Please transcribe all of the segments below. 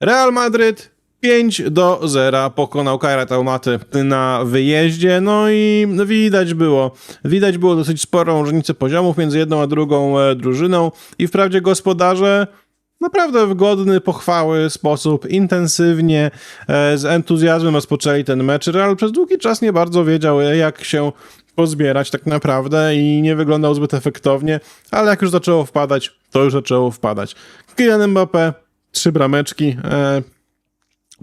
Real Madryd 5 do 0 pokonał Kairat Almaty na wyjeździe, no i widać było, widać było dosyć sporą różnicę poziomów między jedną a drugą e, drużyną i wprawdzie gospodarze naprawdę w godny pochwały sposób, intensywnie, e, z entuzjazmem rozpoczęli ten mecz. Real przez długi czas nie bardzo wiedział, e, jak się pozbierać tak naprawdę i nie wyglądał zbyt efektownie, ale jak już zaczęło wpadać, to już zaczęło wpadać. Kylian Mbappé, trzy brameczki, e,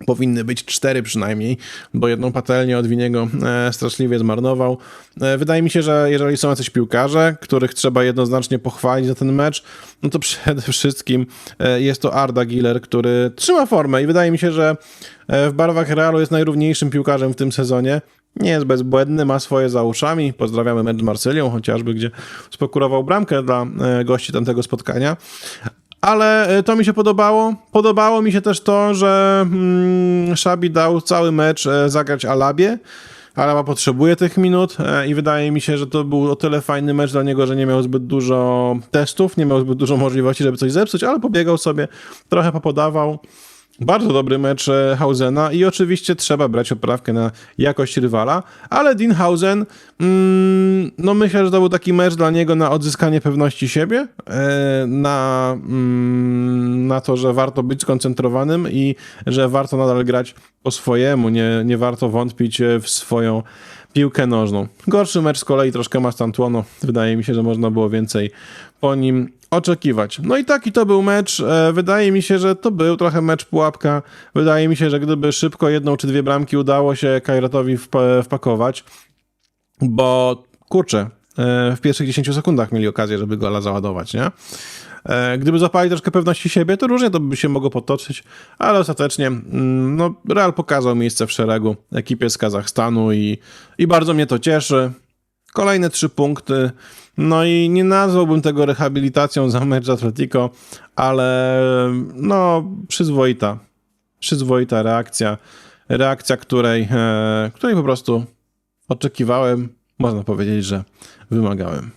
powinny być cztery przynajmniej, bo jedną patelnię od Winiego e, straszliwie zmarnował. E, wydaje mi się, że jeżeli są jacyś piłkarze, których trzeba jednoznacznie pochwalić za ten mecz, no to przede wszystkim e, jest to Arda Giller, który trzyma formę i wydaje mi się, że e, w barwach Realu jest najrówniejszym piłkarzem w tym sezonie. Nie jest bezbłędny, ma swoje za uszami. Pozdrawiamy mecz z Marsylią, chociażby, gdzie spokurował bramkę dla e, gości tamtego spotkania. Ale e, to mi się podobało. Podobało mi się też to, że mm, Szabi dał cały mecz e, zagrać Alabie. Alaba potrzebuje tych minut e, i wydaje mi się, że to był o tyle fajny mecz dla niego, że nie miał zbyt dużo testów, nie miał zbyt dużo możliwości, żeby coś zepsuć, ale pobiegał sobie, trochę popodawał. Bardzo dobry mecz e, Hausena i oczywiście trzeba brać oprawkę na jakość rywala, ale Dean Hausen, mm, no myślę, że to był taki mecz dla niego na odzyskanie pewności siebie, e, na, mm, na to, że warto być skoncentrowanym i że warto nadal grać po swojemu, nie, nie warto wątpić e, w swoją piłkę nożną. Gorszy mecz z kolei troszkę ma Stantuono. Wydaje mi się, że można było więcej po nim oczekiwać. No i taki to był mecz. E, Wydaje mi się, że to był trochę mecz pułapka. Wydaje mi się, że gdyby szybko jedną czy dwie bramki udało się Kajratowi wpa- wpakować, bo kurczę, e, w pierwszych 10 sekundach mieli okazję, żeby gola załadować, nie? E, Gdyby zapali troszkę pewności siebie, to różnie to by się mogło potoczyć, ale ostatecznie mm, no, Real pokazał miejsce w szeregu ekipie z Kazachstanu i, i bardzo mnie to cieszy. Kolejne trzy punkty. No i nie nazwałbym tego rehabilitacją za mecz Atletico, ale no przyzwoita. Przyzwoita reakcja. Reakcja, której, e, której po prostu oczekiwałem. Można powiedzieć, że wymagałem.